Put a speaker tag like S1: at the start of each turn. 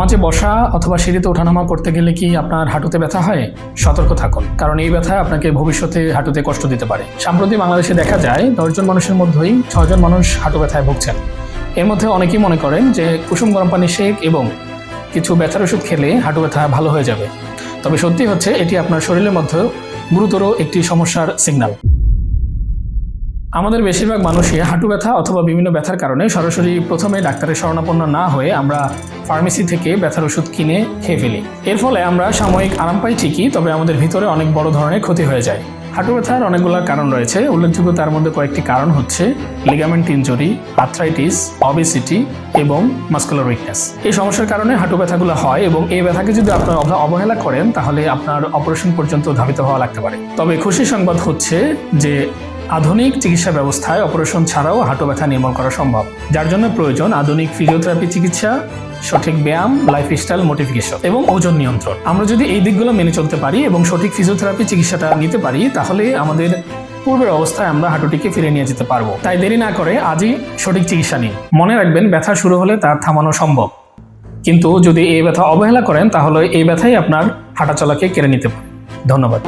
S1: নামাজে বসা অথবা সিঁড়িতে ওঠানামা করতে গেলে কি আপনার হাঁটুতে ব্যথা হয়? সতর্ক থাকুন, কারণ এই ব্যথা আপনাকে ভবিষ্যতে হাঁটুতে কষ্ট দিতে পারে। সম্প্রতি বাংলাদেশে দেখা যায়, দশজন মানুষের মধ্যেই ছয়জন মানুষ হাঁটু ব্যথায় ভুগছেন। এর মধ্যে অনেকেই মনে করেন যে কুসুম গরম পানি শেক এবং কিছু ব্যথার ওষুধ খেলে হাঁটু ব্যথা ভালো হয়ে যাবে। তবে সত্যি হচ্ছে, এটি আপনার শরীরের মধ্যে গুরুতর একটি সমস্যার সিগন্যাল আমাদের বেশিরভাগ মানুষই হাঁটু ব্যথা অথবা বিভিন্ন ব্যথার কারণে সরাসরি প্রথমে ডাক্তারের শরণাপন্ন না হয়ে আমরা ফার্মেসি থেকে ব্যথার ওষুধ কিনে খেয়ে ফেলি। এর ফলে আমরা সাময়িক আরাম পাই ঠিকই, তবে আমাদের ভিতরে অনেক বড় ধরনের ক্ষতি হয়ে যায়। হাঁটু ব্যথার অনেকগুলো কারণ রয়েছে। উল্লেখযোগ্য তার মধ্যে কয়েকটি কারণ হচ্ছে লিগামেন্ট ইনজুরি আর্থ্রাইটিস অবেসিটি এবং মাস্কুলার উইকনেস এই সমস্যার কারণে হাঁটু ব্যথাগুলো হয় এবং এই ব্যথাকে যদি আপনার অব- অবহেলা করেন, তাহলে আপনার অপারেশন পর্যন্ত ধাবিত হওয়া লাগতে পারে। তবে খুশি সংবাদ হচ্ছে যে আধুনিক চিকিৎসা ব্যবস্থায় অপারেশন ছাড়াও হাঁটু ব্যথা নির্মূল করা সম্ভব, যার জন্য প্রয়োজন আধুনিক ফিজিওথেরাপি চিকিৎসা সঠিক ব্যায়াম লাইফস্টাইল মোটিফিকেশন এবং ওজন নিয়ন্ত্রণ। আমরা যদি এই দিকগুলো মেনে চলতে পারি এবং সঠিক ফিজিওথেরাপি চিকিৎসাটা নিতে পারি, তাহলে আমাদের পূর্বের অবস্থায় আমরা হাঁটুটিকে ফিরে নিয়ে যেতে পারব। তাই দেরি না করে আজই সঠিক চিকিৎসা নিন। মনে রাখবেন, ব্যথা শুরু হলে তার থামানো সম্ভব। কিন্তু যদি এই ব্যথা অবহেলা করেন, তাহলে এই ব্যথাই আপনার হাঁটাচলাকে কেড়ে নিতে পারে। ধন্যবাদ।